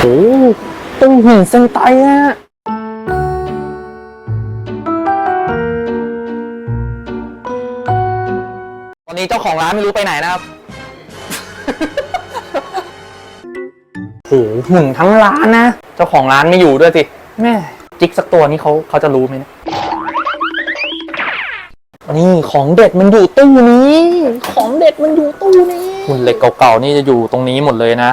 โอ้ตู้หินเซนไตฮะตอนนี้เจ้าของร้านไม่รู้ไปไหนนะครับ โหหุ่นทั้งร้านนะ เจ้าของร้านไม่อยู่ด้วยสิ แม่จิกสักตัวนี้เขาเขาจะรู้ไหมเนะนี่ของเด็ดมันอยู่ตู้นี้ ของเด็ดมันอยู่ตู้นี้หุ่นเหล็กเก่าๆนี่จะอยู่ตรงนี้หมดเลยนะ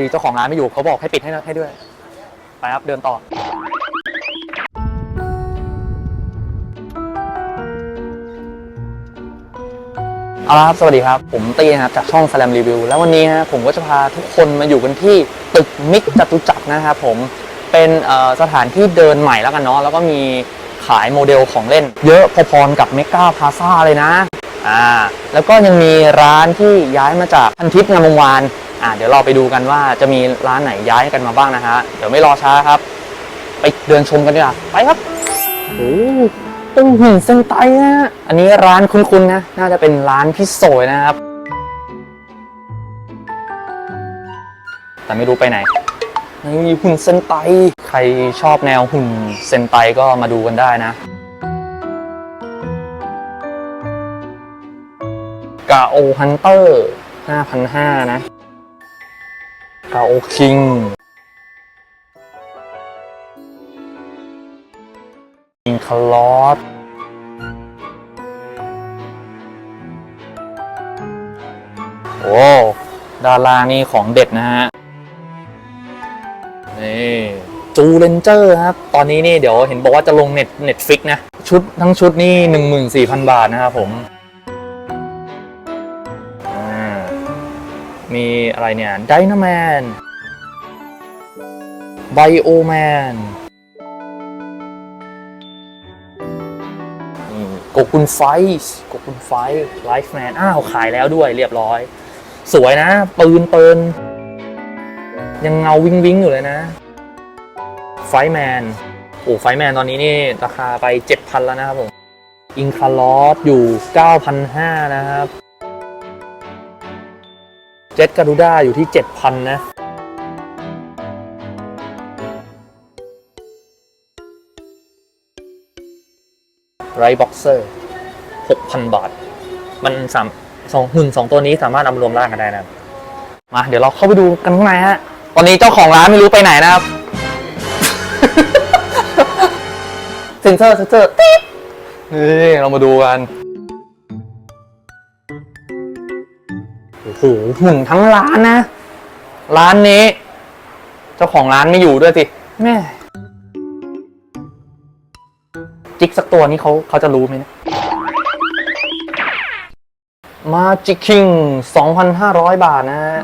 ดีเจ้าของร้านไม่อยู่เขาบอกให้ปิดให้ให้ด้วยไปครับเดินต่อ เอาละครับ สวัสดีครับ ผมตีนะครับ จากช่อง Slam Review แล้ววันนี้ฮะผมก็จะพาทุกคนมาอยู่กันที่ตึกมิกจตุจักรนะครับผมเป็นสถานที่เดินใหม่แล้วกันเนาะแล้วก็มีขายโมเดลของเล่น เยอะพอๆกับเมกาพาซาเลยนะอ่าแล้วก็ยังมีร้านที่ย้ายมาจากพันทิพย์งามวงวาน อ่าเดี๋ยวเราไปดูกันว่าจะมีร้านไหนย้ายกันมาบ้างนะฮะ เดี๋ยวไม่รอช้าครับ ไปเดินชมกันดีกว่าไปครับโอ้ตู้หินเซนไตนะอันนี้ร้านคุ้นๆนะ น่าจะเป็นร้านพี่โสยนะครับ แต่ไม่รู้ไปไหนนี่หุ่นเซนไต ใครชอบแนวหุ่นเซนไตก็มาดูกันได้นะ กาโอฮันเตอร์ 5,500 นะ กาโอคิงอิงคลอสโอ้ดารานี่ของเด็ดนะฮะ นี่จูเลนเจอร์ครับ ตอนนี้นี่เดี๋ยวเห็นบอกว่าจะลงเน็ตเน็ตฟิกนะ ชุดทั้งชุดนี่ 14,000 บาทนะครับผม มีอะไรเนี่ยไดนาแมนไบโอแมนโกกุนไฟส์โกกุนไฟไลฟ์แมนอ้าวขายแล้วด้วยเรียบร้อย สวยนะ ปืนเปินยังเงาวิงวิงอยู่เลยนะ ไฟแมนโอ้ไฟแมนตอนนี้นี่ ราคาไป 7,000 แล้วนะครับผม อิงคารลอสอยู่ 9,500 นะครับ เจ็ตการูด้าอยู่ที่ 7,000 นะ ไรบ็อกเซอร์ 6,000 บาท มันสามสองหุ่นสองตัวนี้สามารถเอมรวมร่างกันได้นะ มาเดี๋ยวเราเข้าไปดูกันข้างในฮะ ตอนนี้เจ้าของร้านไม่รู้ไปไหนนะครับ เซ็นเซอร์เซ็นเซอร์ติ๊ดนี่เรามาดูกัน โอ้โหหุ่นทั้งร้านนะ ร้านนี้ เจ้าของร้านไม่อยู่ด้วยสิแม่จิกสักตัวนี้เขาเขาจะรู้ไหมเนะมาจิกคิง 2,500 บาทนะฮะ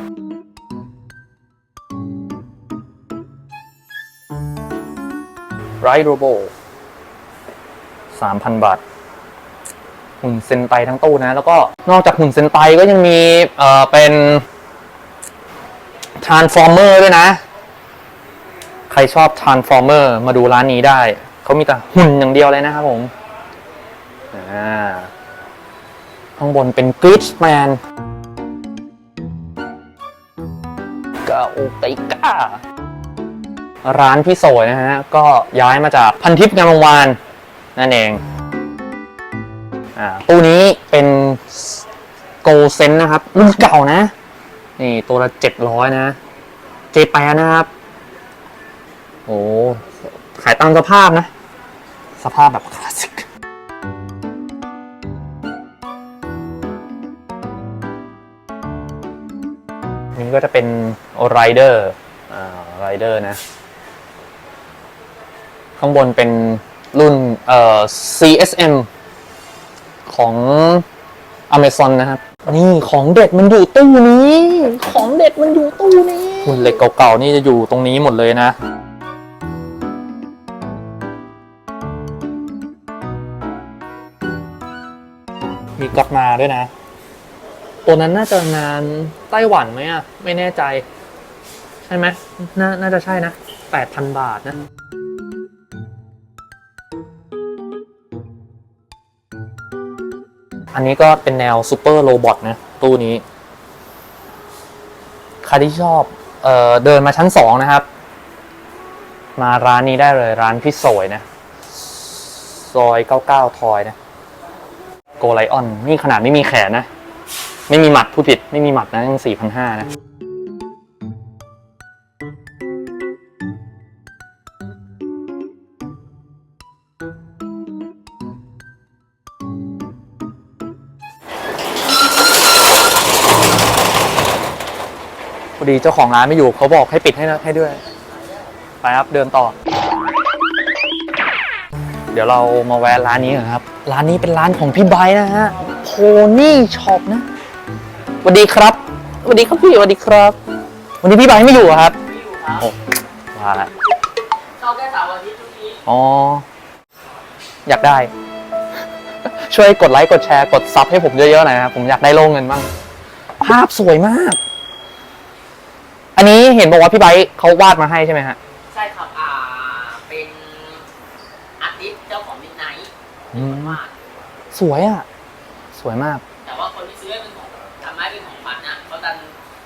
ไรโรโบ3,000 บาท หุ่นเซนไตทั้งตู้นะ แล้วก็นอกจากหุ่นเซนไตก็ยังมีเอ่อเป็นทรานส์ฟอร์เมอร์ด้วยนะ ใครชอบทรานส์ฟอร์เมอร์มาดูร้านนี้ได้ เขามีแต่หุ่นอย่างเดียวเลยนะครับผมข้างบนเป็นกริชแมนกาโอไกก้า ร้านพี่โสยนะฮะ ก็ย้ายมาจากพันทิพย์งามวงวาน นั่นเอง อ่าตู้นี้เป็นโกเซนนะครับรุ่นเก่านะ นี่ตัวละเจ็ดร้อยนะเจแปนนะครับ โอ้ขายตามสภาพนะ สภาพแบบคลาสสิกนี่ก็จะเป็นไรเดอร์อ่าไรเดอร์นะ ข้างบนเป็นรุ่นเอ่อ CSM ของ Amazon นะครับ นี่ของเด็ดมันอยู่ตู้นี้ ของเด็ดมันอยู่ตู้นี้หุ่นเหล็กเก่าๆนี่จะอยู่ตรงนี้หมดเลยนะมีกลับมาด้วยนะ ตัวนั้นน่าจะงานไต้หวันไหมอะ ไม่แน่ใจ ใช่ไหมนาน่าจะใช่นะแปดพันบาทนะ อันนี้ก็เป็นแนวซูเปอร์โรบอทนะ ตู้นี้ ใครที่ชอบเอ่อเดินมาชั้นสองนะครับ มาร้านนี้ได้เลยร้านพี่สวยนะ ซอย99ทอยนะ โกไลออน นี่ขนาดไม่มีแขนนะ ไม่มีหมัดผู้ผิด ไม่มีหมัดนะยัง4,500นะ อดีเจ้าของร้านไม่อยู่เขาบอกให้ปิดให้นะให้ด้วย ไปครับเดินต่อ เดี๋ยวเรามาแวะร้านนี้กันครับ ร้านนี้เป็นร้านของพี่ไบร์ทนะฮะโพนี่ช็อปนะสวัสดีครับสวัสดีครับพี่สวัสดีครับ วันนี้พี่ไบร์ทไม่อยู่เหรอครับไม่อยู่ครับโอ้ว่าละเข้าแค่เสาร์อาทิตย์ทุกทีอ๋ออยากได้ ช่วยกดไลค์กดแชร์กดซับให้ผมเยอะๆหน่อยนะครับผมอยากได้โล่งเงินบ้างภาพสวยมากอั นนี้เห็นบอกว่าพี่ไบร์ทเขาวาดมาให้ใช่ไหมฮะ ใช่ครับ อ่า เป็นอาร์ติสต์เจ้าของมิดไนท์อืม วาดสวยอะ สวยมาก แต่ว่าคนที่ซื้อให้เป็นของทำให้เป็นของขวัญนะเขาดัน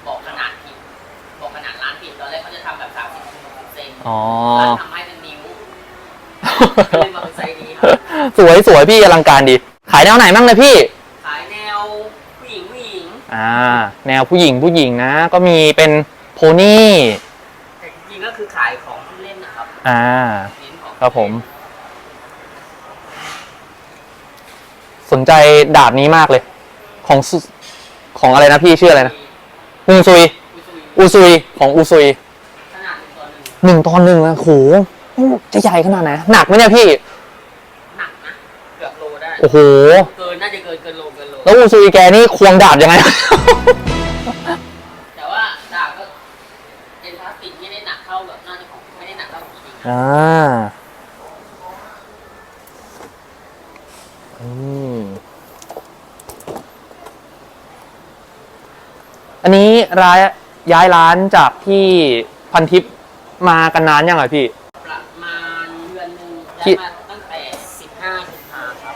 บอกขนาดผิด บอกขนาดร้านผิดตอนแรกเขาจะทำแบบสามสิบเซนอ๋อ ร้านทำให้เป็นนิ้วก็เลยมาเป็นไซส์นี้ครับ สวยสวยพี่อลังการดี ขายแนวไหนบ้างเลยพี่ ขายแนวผู้หญิงผู้หญิงอ่า แนวผู้หญิงผู้หญิงนะ ก็มีเป็น โพนี่แต่จริงๆก็คือขายของที่เล่นนะครับอ่า เน้นของครับผม สนใจดาบนี้มากเลย ของซุของอะไรนะพี่ชื่ออะไรนะอุซุย อุซุยอูซุยของอูซุยขนาดหนึ่งต่อหนึ่งหนึ่งตอนหนึ่งอะโหจะใหญ่ขนาดไหนหนักไหมเนี่ยพี่ หนักนะเกือบโลได้ โอ้โห เกินน่าจะเกินเกินโลเกินโล แล้วอูซุยแกนี่ควงดาบยังไง เป็นพลาสติกไม่ได้หนักเท่าแบบน่าจะของไม่ได้หนักเท่าของจริงนะอ่าอืมอันนี้ร้ายย้ายร้านจากที่พันทิปมากันนานยังไงพี่ ประมาณเดือนหนึ่งที่ได้มาตั้งแต่สิบห้ากุมภาครับ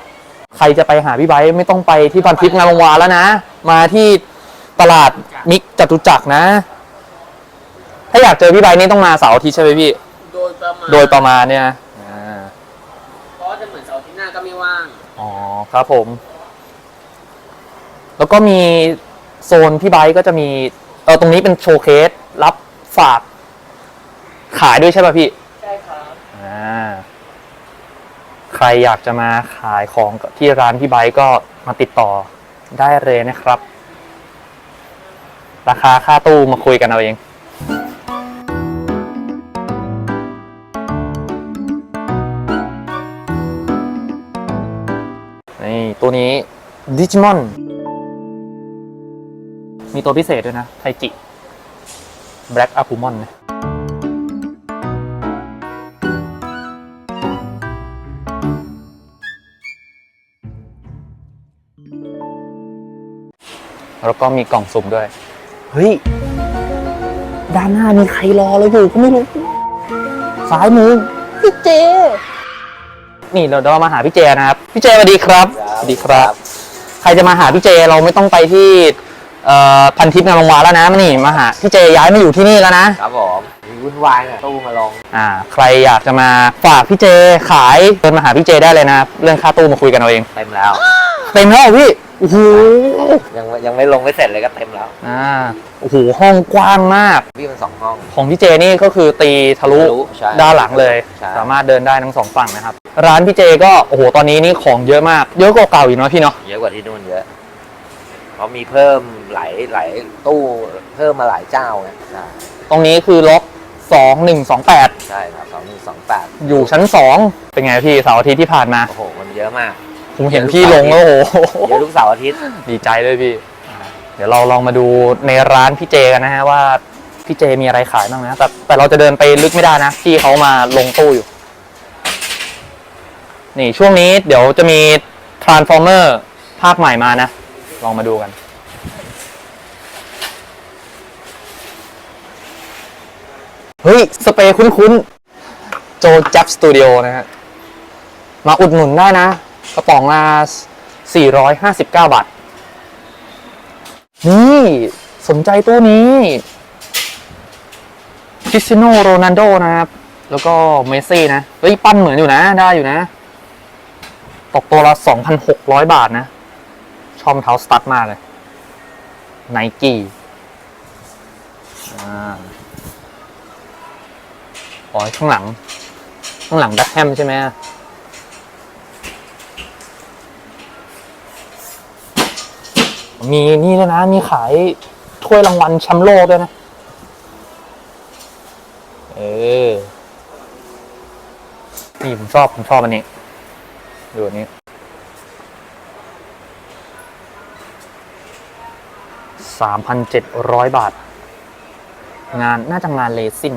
ใครจะไปหาพี่ไบร์ทไม่ต้องไปที่พันทิพย์งานวงวานแล้วนะ มาที่ตลาดมิกจตุจักรนะ ถ้าอยากเจอพี่ไบร์ทนี่ต้องมาเสาร์อาทิตย์ใช่ไหมพี่ โดยประมาณโดยประมาณเนี่ยนะอ่าเพราะว่าจะเหมือนเสาร์อาที่หน้าก็ไม่ว่าง อ๋อครับผม แล้วก็มีโซนพี่ไบร์ทก็จะมีเออตรงนี้เป็นโชว์เคสรับฝาก ขายด้วยใช่ป่ะพี่ ใช่ครับ อ่า ใครอยากจะมาขายของที่ร้านพี่ไบค์ก็มาติดต่อได้เลยนะครับ ราคาค่าตู้มาคุยกันเอาเอง ตัวนี้ดิจิมอน มีตัวพิเศษด้วยนะ ไทจิแบล็กอะพูมอนนะแล้วก็มีกล่องสุ่มด้วย เฮ้ย ด้านหน้ามีใครรอเราอยู่ก็ไม่รู้ซ้ายมือพี่เจ นี่เราเดี๋ยวเรามาหาพี่เจนะครับ พี่เจสวัสดีครับส วัสดีครับ ใครจะมาหาพี่เจเราไม่ต้องไปที่เอ่อพันทิพย์งานโรงวานแล้วนะมานี่มาหาพี่เจย้ายมาอยู่ที่นี่แล้วนะครับผมมีวุ่นวายหน่อยตู้มาลองอ่า ใครอยากจะมาฝากพี่เจขายเดินมาหาพี่เจได้เลยนะครับเรื่องค่าตู้มาคุยกันเอาเองเต็มแล้วเต็มแล้วเหรอพี่ โอ้โหยังยังไม่ลงไม่เสร็จเลยก็เต็มแล้ว อ่าโอ้โหห้องกว้างมาก พี่มันสองห้อง ของพี่เจนี่ก็คือตีทะลุทะลุใช่ด้านหลังเลย ใช่ สามารถเดินได้ทั้งสองฝั่งนะครับ ร้านพี่เจก็โอ้โหตอนนี้นี่ของเยอะมาก เยอะกว่าเก่าอีกเนาะพี่เนาะเยอะกว่าที่นู่นเยอะเขามีเพิ่มหลายหลายตู้เพิ่มมาหลายเจ้าไงใช่ตรงนี้คือล็อก2128 ใช่ครับสองหนึ่งสองแปดอยู่ชั้น 2 เป็นไงพี่เสาร์อาทิตย์ที่ผ่านมา โอ้โหมันเยอะมาก ผมเห็นพี่ลงแล้วโอ้โหเยอะทุกเสาร์อาทิตย์ ดีใจเลยพี่ เดี๋ยวเราลองมาดูในร้านพี่เจกันนะฮะว่าพี่เจมีอะไรขายบ้างนะ แต่แต่เราจะเดินไปลึกไม่ได้นะพี่เขามาลงตู้อยู่ นี่ช่วงนี้เดี๋ยวจะมี Transformer ภาคใหม่มานะ ลองมาดูกัน เฮ้ย สเปรย์คุ้นๆ โจจับสตูดิโอนะฮะ มาอุดหนุนได้นะ กระป๋องละ459 บาท นี่สนใจตัวนี้คริสตียโนโรนัลโดนะครับ แล้วก็เมสซี่นะ เฮ้ย ปั้นเหมือนอยู่นะ ได้อยู่นะ ตกตัวละ 2,600 บาทนะ ชอบเท้าสตั๊ดมากเลยไนกี้อ๋อข้างหลัง ข้างหลังแบ็คแฮมใช่ไหม มีนี่ด้วยนะ มีขายถ้วยรางวัลแชมป์โลกด้วยนะ เออ นี่ผมชอบ ผมชอบอันนี้ ดูอันนี้ สามพันเจ็ดร้อยบาท งานน่าจะงานเลซิน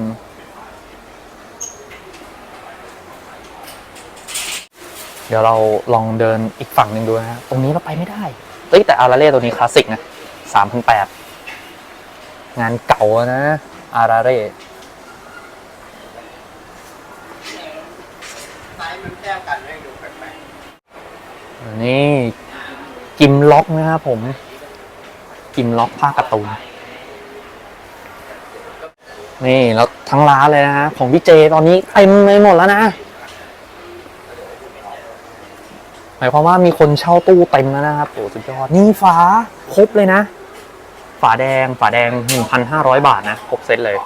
เดี๋ยวเราลองเดินอีกฝั่งหนึ่งดูนะฮะ ตรงนี้เราไปไม่ได้ อ้ยแต่อาราเล่ตัวนี้คลาสสิกนะสามพันแปดงานเก่านะอาราเร่นี่กิมล็อกนะครับผม กิมล็อกผ้าการ์ตูนนี่แล้วทั้งร้านเลยนะฮะของพี่เจตอนนี้เต็มไปหมดแล้วนะ หมายความว่ามีคนเช่าตู้เต็มแล้วนะครับโอ้สุดยอดนี่ฝาครบเลยนะ ฝาแดงฝาแดง 1,500 บาทนะครบเซตเลย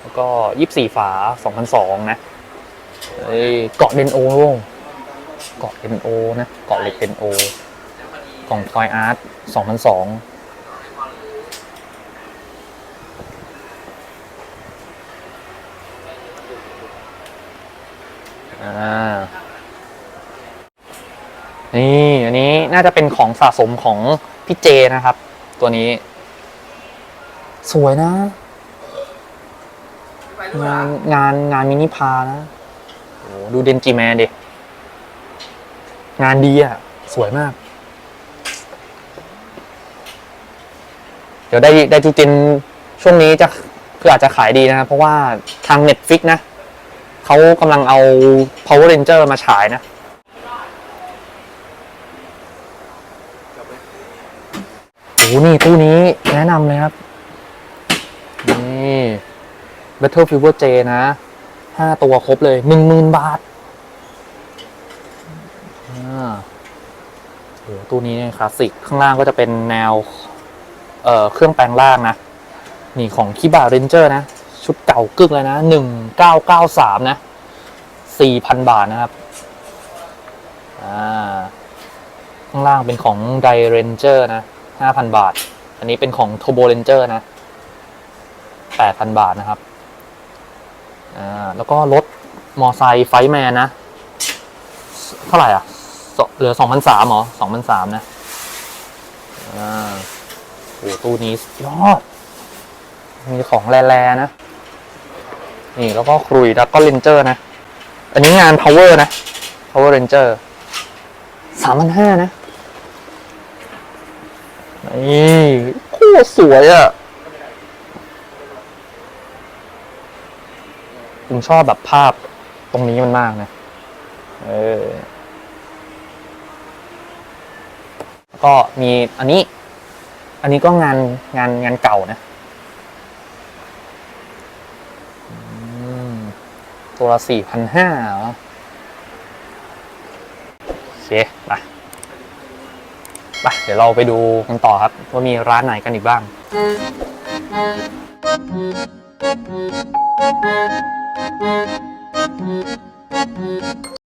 แล้วก็ 24 ฝา 2,200 นะเอ้เกาะเดนโอเกาะเดนโอนะ เกาะเหล็กเดนโอกล่องทอยอาร์ต2,200อ่า นี่อันนี้น่าจะเป็นของสะสมของพี่เจนะครับ ตัวนี้ สวยนะๆไปด้วยงานงานงานมินิพานะโอ้ดูเดนจิแมนดิงานดีอะ สวยมาก เดี๋ยวได้ได้จูตินช่วงนี้จะคืออาจจะขายดีนะครับเพราะว่าทาง Netflix นะ เขากำลังเอา Power Ranger มาฉายนะ โอ้โหนี่ตู้นี้แนะนำเลยครับ นี่ Battle Fever J นะห้าตัวครบเลยหนึ่งหมื่นบาทอ่าโอ้โหตู้นี้เนี่ยคลาสสิก ข้างล่างก็จะเป็นแนว เอ่อ เครื่องแปลงล่างนะ นี่ของคิบาเรนเจอร์นะ ชุดเก่ากึกเลยนะหนึ่งเก้าเก้าสามนะสี่พันบาทนะครับ อ่า ข้างล่างเป็นของไดเรนเจอร์นะ ห้าพันบาท อันนี้เป็นของโทโบเรนเจอร์นะแปดพันบาทนะครับ อ่า แล้วก็รถมอไซค์ไฟแมนนะ เท่าไหร่อะ เหลือสองพันสามหรอสองพันสามนะ อ่าโอ้ตู้นี้ยอด มีของแร่ๆนะ นี่แล้วก็ครุยแล้วก็เรนเจอร์นะ อันนี้งาน power นะ power ranger สามพันห้านะ นี่โคตรสวยอะ่ะผมชอบแบบภาพตรงนี้มันมากนะ เออ ก็มีอันนี้ อันนี้ก็งานงานงานเก่านะตัวละสี่พันห้าเหรอเค ไป ไปเดี๋ยวเราไปดูกันต่อครับ ว่ามีร้านไหนกันอีกบ้าง